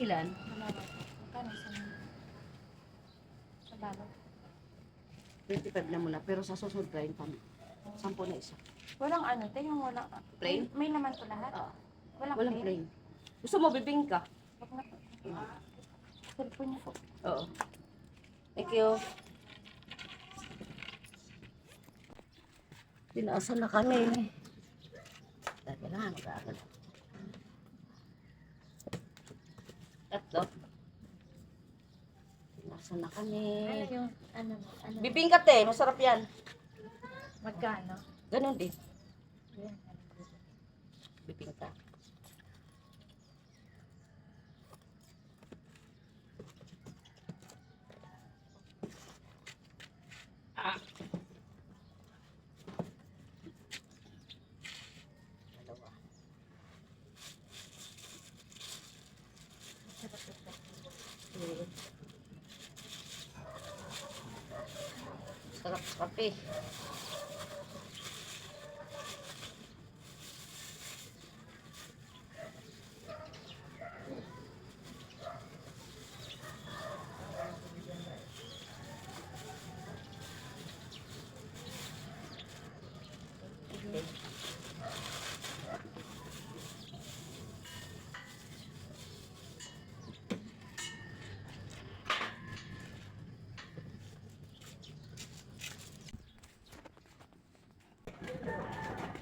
Ilan? Sa balot? 25 na muna. Pero sa susunod plain pa. Sampo na isa. Walang ano, te, yung walang... Plain? May, may naman to lahat? Oo. Walang, Walang plain? plain. Gusto mo? Wag na po. Cellphone niya po. Oo. Thank you. Tinaasan na kami. Teka lang, mag-aaral. Tatlo. Tinaasan na kami. Ano yung... Ano? Ano? Bibingka te, masarap yan. Magkano? Ganon din. Yan. serap kape. Thank you.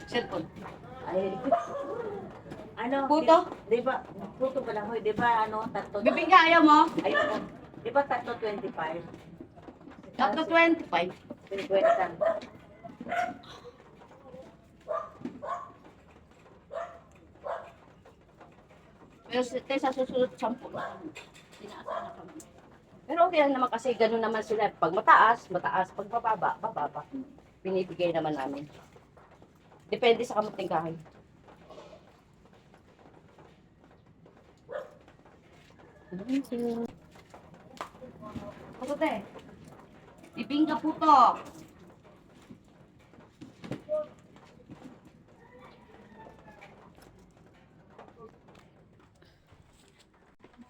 Cellphone. Ay, ano? Puto? Di, di ba, puto pala mo, di ba, ano, tatlo? Bibingka ayaw mo? Ay, ano, di ba tatlo 25? Tatlo 25. 50. Pero tayo sa susunod, sampu. Na kami. Pero okay lang naman kasi gano'n naman sila. Pag mataas, mataas. Pag bababa, bababa. Binibigay naman namin. Depende sa kamuting kahoy. Thank you. Puto te. Bibingka puto.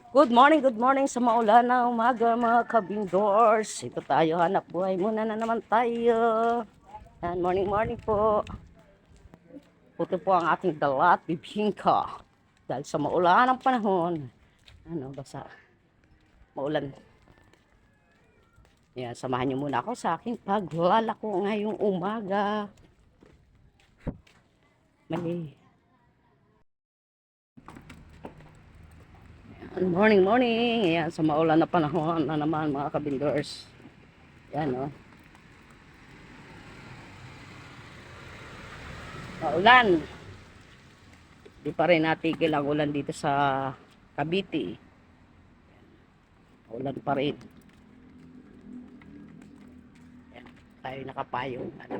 Good morning, good morning sa maulan na umaga mga kabindors. Ito tayo, hanap buhay muna na naman tayo. Yan, morning, morning po. Puto po ang ating dalat, bibingka. Dahil sa maulan ang panahon. Ano, basa. Maulan. Yan, samahan niyo muna ako sa aking paglalako ngayong umaga. May Good morning, morning. Ayan, sa maulan na panahon na naman mga kabindors. Yan, oh. Maulan. Di pa rin natigil ang ulan dito sa Cavite. Ulan pa rin. Ayan, tayo nakapayong. Ano.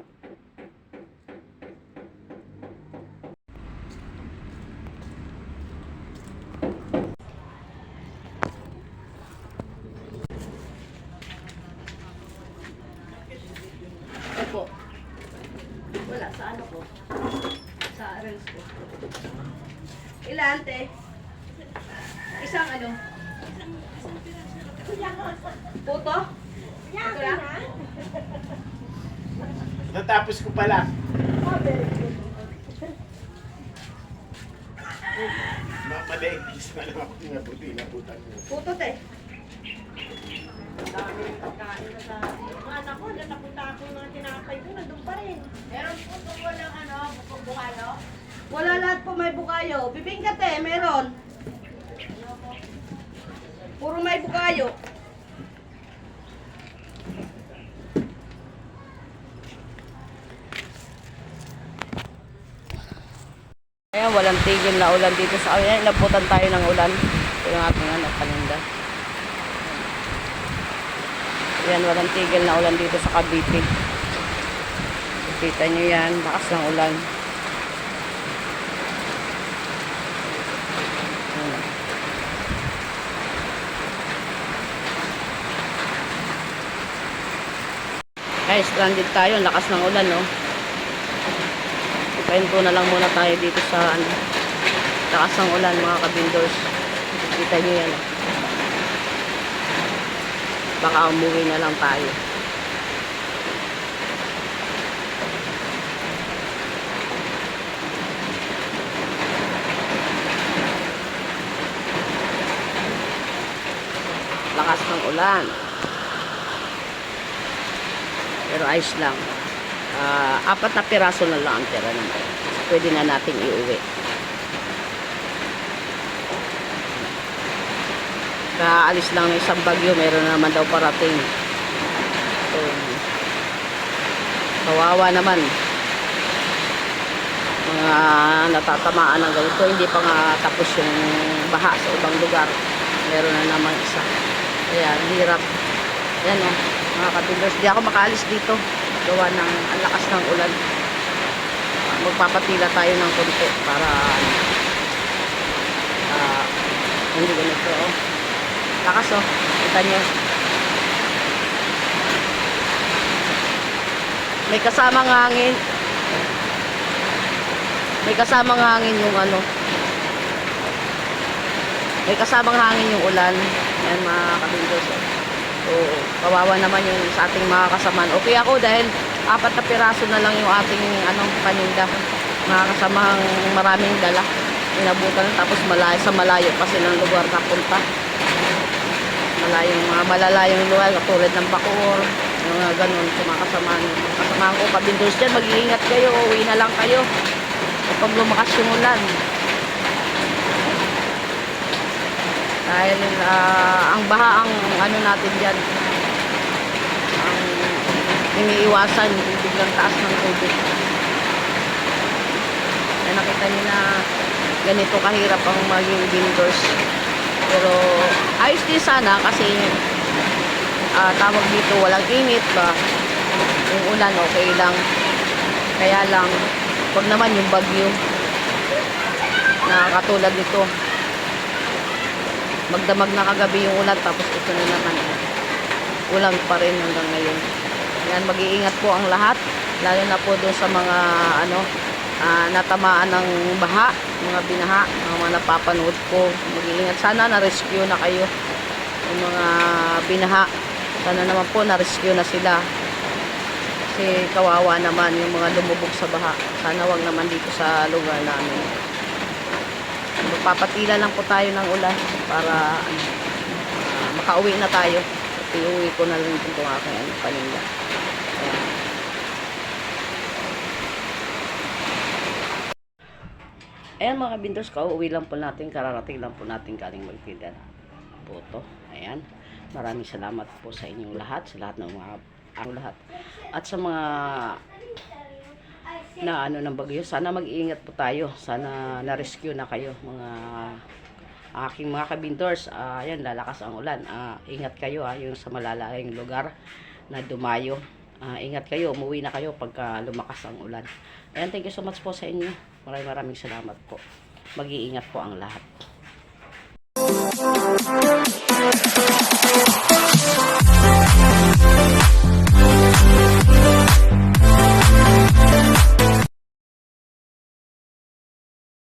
Opo. Wala, sa ano ko? Sa arrange ko. Ilan, te? Isang ano? Puto? Ito lang? Natapos ko pala. Ma madaig isa na lang ako nga puti na putan mo. Puto, te. Anak ko, natapunta ako ng tinapay ko, nandun pa rin. Meron puto ko ng ano, bukong bukalo. Wala lahat po may bukayo. Bibingka, te. Meron. Puro may bukayo. Ayan, walang tigil na ulan dito sa ayan. Inabutan tayo ng ulan. Ito yung ating anak paninda. Ayan, walang tigil na ulan dito sa Cavite. Kita nyo yan, lakas ng ulan. Guys, stranded tayo. Lakas ng ulan, no? Ipahinto na lang muna tayo dito sa ano, lakas ng ulan, mga kabindors. Kita niyo yan. oh. Baka umuwi na lang tayo. Lakas ng ulan. Pero ayos lang. Ah, apat na piraso na lang ang tira naman. Pwede na nating iuwi. Kaalis lang ng isang bagyo, meron na naman daw parating. So, kawawa naman. Mga natatamaan ng ganito, hindi pa nga tapos yung baha sa ibang lugar. Meron na naman isa. Kaya, ang hirap. Yan o, mga katinders. Di ako makaalis dito. Gawa ng ang lakas ng ulan. Magpapatila tayo ng konti para ah, hindi ganito oh. Lakas oh. Kita nyo. May kasamang hangin. May kasamang hangin yung ano. May kasamang hangin yung ulan. Yan mga kabindos. oh. So, kawawa naman yung sa ating mga kasamaan. Okay ako dahil apat na piraso na lang yung ating anong paninda. Mga kasamang maraming dala. Inabutan tapos malayo sa malayo pa silang lugar na punta malayong mga malalayong lugar katulad ng Bacoor mga ganun sa mga kasamahan mga kasamahan ko kabindors dyan mag-iingat kayo uwi na lang kayo. Kapag lumakas yung ulan. Dahil ah, ang baha ang ano natin dyan. Ang iniiwasan yung biglang taas ng tubig. Kaya nakita niyo na ganito kahirap ang maging vendors pero ayos din sana kasi ah, tawag dito walang init ba? Yung ulan okay lang. Kaya lang wag naman yung bagyo. Na katulad nito. Magdamag na kagabi yung ulan tapos ito na naman. Ulan pa rin hanggang ngayon. Yan mag-iingat po ang lahat lalo na po doon sa mga ano ah, natamaan ng baha mga binaha mga napapanood ko. Mag-iingat. Sana na-rescue na kayo yung mga binaha. Sana naman po na-rescue na sila. Kasi kawawa naman yung mga lumubog sa baha. Sana wag naman dito sa lugar namin. Magpapatila lang po tayo ng ulan para ah, makauwi na tayo. At iuwi ko na lang itong aking paninda Ayan. Ayan mga binders ko, uwi lang po natin, kararating lang po natin galing magtinda ng puto. Ayan. Maraming salamat po sa inyong lahat, sa lahat ng mga ang lahat. At sa mga na ano ng bagyo, sana mag-iingat po tayo. Sana na-rescue na kayo mga aking mga kabindors. Ah, ayan, lalakas ang ulan. Ah, ingat kayo ha, yung sa malalayang lugar na dumayo. Ah, ingat kayo, umuwi na kayo pagka lumakas ang ulan. Ayan, thank you so much po sa inyo. Maraming maraming salamat po. Mag-iingat po ang lahat.